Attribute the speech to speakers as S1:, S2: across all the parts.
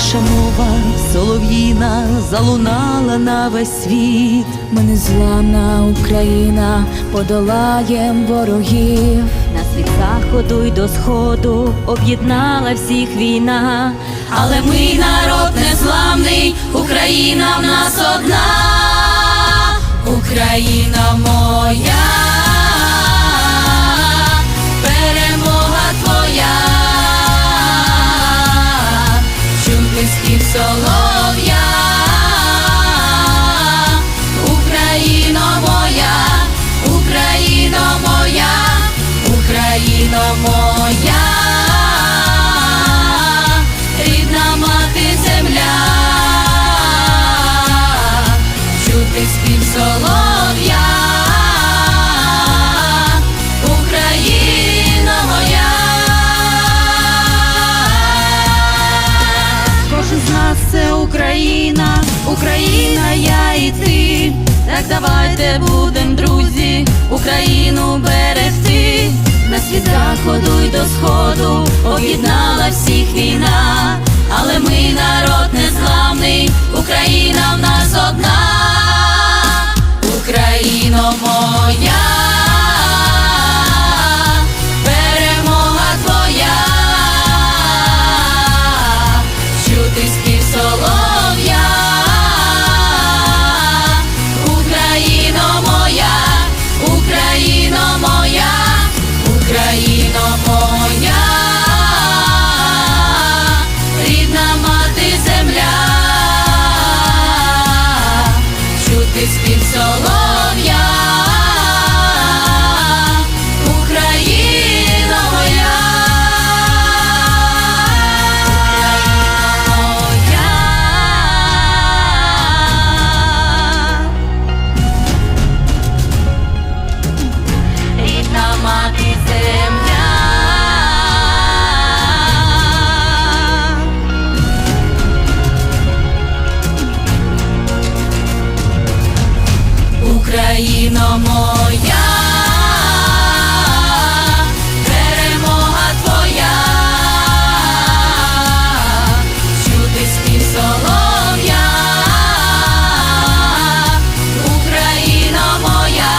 S1: наша мова солов'їна залунала на весь світ.
S2: Ми незламна Україна, подолаєм ворогів.
S1: Нас від заходу й до сходу об'єднала всіх війна, але ми народ незламний, Україна в нас одна, Україна моя, чути спів Україна, Україна, я і ти. Так давайте будем, друзі, Україну берегти. на світ заходу й до сходу об'єднала всіх війна, але ми народ незламний, Моя, перемога твоя, чути спів солов'я, Україно моя,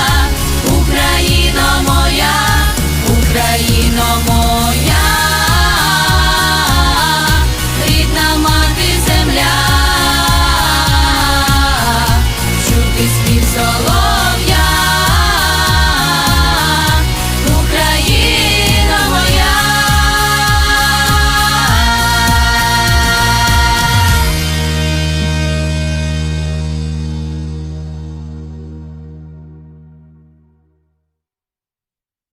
S1: Україно моя, Україно моя, рідна мати земля, чути спів.